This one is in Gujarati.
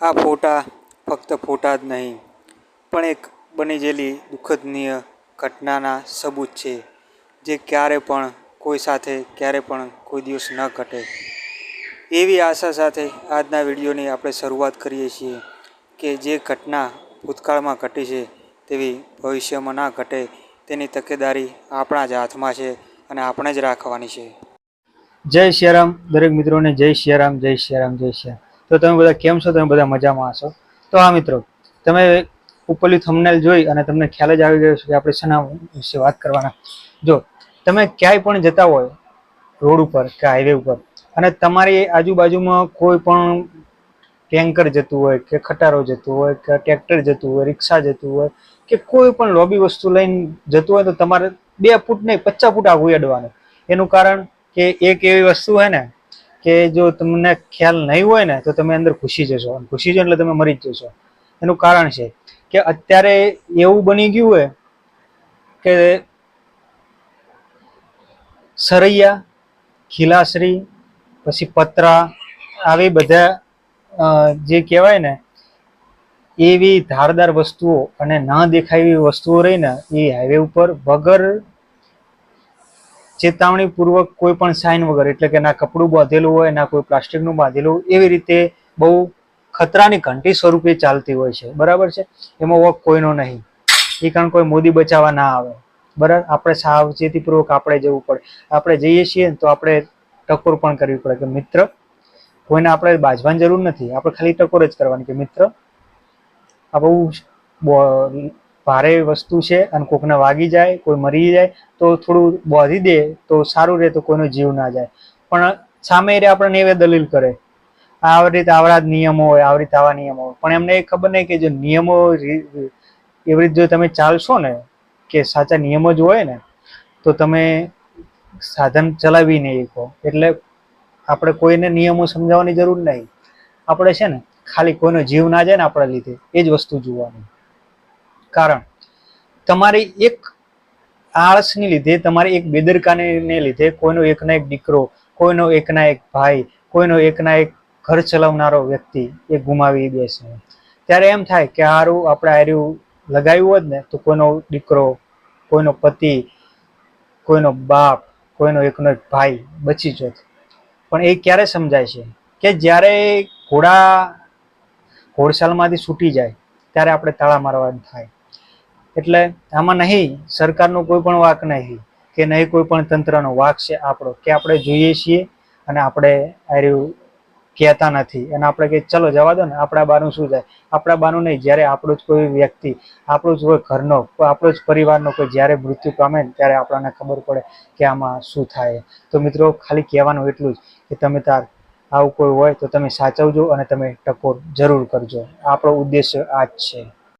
આ ફોટા ફક્ત ફોટા જ નહીં, પણ એક બની ગયેલી દુઃખદનીય ઘટનાના સબૂત છે, જે ક્યારે પણ કોઈ સાથે, ક્યારે પણ કોઈ દિવસ ન ઘટે. એવી આશા સાથે આજના વિડીયોની આપણે શરૂઆત કરીએ છીએ કે જે ઘટના ભૂતકાળમાં ઘટી છે, તેવી ભવિષ્યમાં ના ઘટે, તેની તકેદારી આપણા જ હાથમાં છે અને આપણે જ રાખવાની છે. જય શ્રીરામ દરેક મિત્રોને જય શ્રીરામ જય શ્રીરામ જય સિયારામ તો તમે બધા કેમ છો? તમે બધા મજામાં હશો? તો હા, મિત્રો, તમે ઉપરલી થંબનેલ જોઈ અને તમને ખ્યાલ જ આવી ગયો છે કે આપણે શેના વિશે વાત કરવાના. જો, તમે ક્યાંય પણ જતા હોય, રોડ ઉપર કે હાઈવે ઉપર, અને તમારી આજુબાજુમાં કોઈ પણ ટેન્કર જતું હોય કે ખટારો જતું હોય કે ટ્રેક્ટર જતું હોય, રિક્ષા જતું હોય કે કોઈ પણ લોબી વસ્તુ લઈને જતું હોય તો તમારે બે ફૂટ નહીં, પચાસ ફૂટ આગું અડવાનું એનું કારણ કે એક એવી વસ્તુ હોય ને કે જો તમને ખ્યાલ નહીં હોય ને, તો તમે અંદર ઘૂસી જશો. ઘૂસી જાઓ એટલે તમે મરી જ જશો. એનું કારણ છે કે અત્યારે એવું બની ગયું હોય કે સરૈયા, ખીલાશ્રી, પછી પતરા આવી બધા જે કહેવાય ને, એવી ધારદાર વસ્તુઓ અને ના દેખાય એવી વસ્તુઓ રહીને એ હાઈવે ઉપર વગર ચેતવણી પૂર્વક કોઈ પણ સાઇન વગર, એટલે કે ના કપડું બાંધેલું હોય, ના કોઈ પ્લાસ્ટિકનું બાંધેલું એવી રીતે બહુ ખતરાની ઘંટી સ્વરૂપે ચાલતી હોય છે. બરાબર છે? એમાં વોક કોઈનો નહીં. એ કારણ કોઈ મોદી બચાવવા ના આવે. બરાબર? આપણે સાવચેતીપૂર્વક આપણે જવું પડે. આપણે જઈએ છીએ તો આપણે ટકોર પણ કરવી પડે કે મિત્ર, કોઈને આપણે બાજવાની જરૂર નથી. આપણે ખાલી ટકોર જ કરવાની કે મિત્ર આ બહુ બો- ભારે વસ્તુ છે અને કોકને વાગી જાય, કોઈ મરી જાય, તો થોડું બોધી દે, તો સારું રહે, તો કોઈનો જીવ ના જાય. પણ સામે રે આપણને એવી દલીલ કરે. આવી રીતે આવડા નિયમો હોય, આવી રીતે આવા નિયમો હોય. પણ એમને એ ખબર નહીં કે જો નિયમો એવી રીતે જો તમે ચાલશો ને, કે સાચા નિયમો જ હોય ને, તો તમે સાધન ચલાવી નહીં શકો. એટલે આપણે કોઈને નિયમો સમજાવવાની જરૂર નહીં. આપણે છે ને, ખાલી કોઈનો જીવ ના જાય ને આપણા લીધે. એ જ વસ્તુ જોવાની. કારણ તમારી એક આળસની લીધે, તમારી એક બેદરકારીને લીધે કોઈનો એકના એક દીકરો, કોઈનો એકના એક ભાઈ, કોઈનો એકના એક ઘર ચલાવનારો વ્યક્તિ એ ગુમાવી બેસે ત્યારે એમ થાય કે હારું, આપણે આર્યું લગાવ્યું હોત ને, તો કોઈનો દીકરો, કોઈનો પતિ, કોઈનો બાપ, કોઈનો એકનો એક ભાઈ બચી જોત. પણ એ ક્યારે સમજાય છે? કે જ્યારે ઘોડા, ઘોડશાલમાંથી છૂટી જાય, ત્યારે આપણે તાળા મારવાનું થાય. એટલે આમાં નહીં, સરકારનો કોઈ પણ વાક નહીં કે નહીં કોઈ પણ તંત્રનો વાક છે આપણો, કે આપણે જોઈએ છીએ અને આપણે આર્યું કહેતા નથી. અને આપણે કે ચલો જવા દો ને, આપણા બાનું શું થાય? આપણા બાનું નહીં, જ્યારે આપણું જ કોઈ વ્યક્તિ, આપણું જ કોઈ ઘરનો, આપણો જ પરિવારનો કોઈ જ્યારે મૃત્યુ પામે ત્યારે આપણને ખબર પડે કે આમાં શું થાય. તો મિત્રો, ખાલી કહેવાનું એટલું જ કે તમે તાર, આવું કોઈ હોય તો તમે સાચવજો અને તમે ટકોર જરૂર કરજો. આપણો ઉદ્દેશ્ય આ જ છે.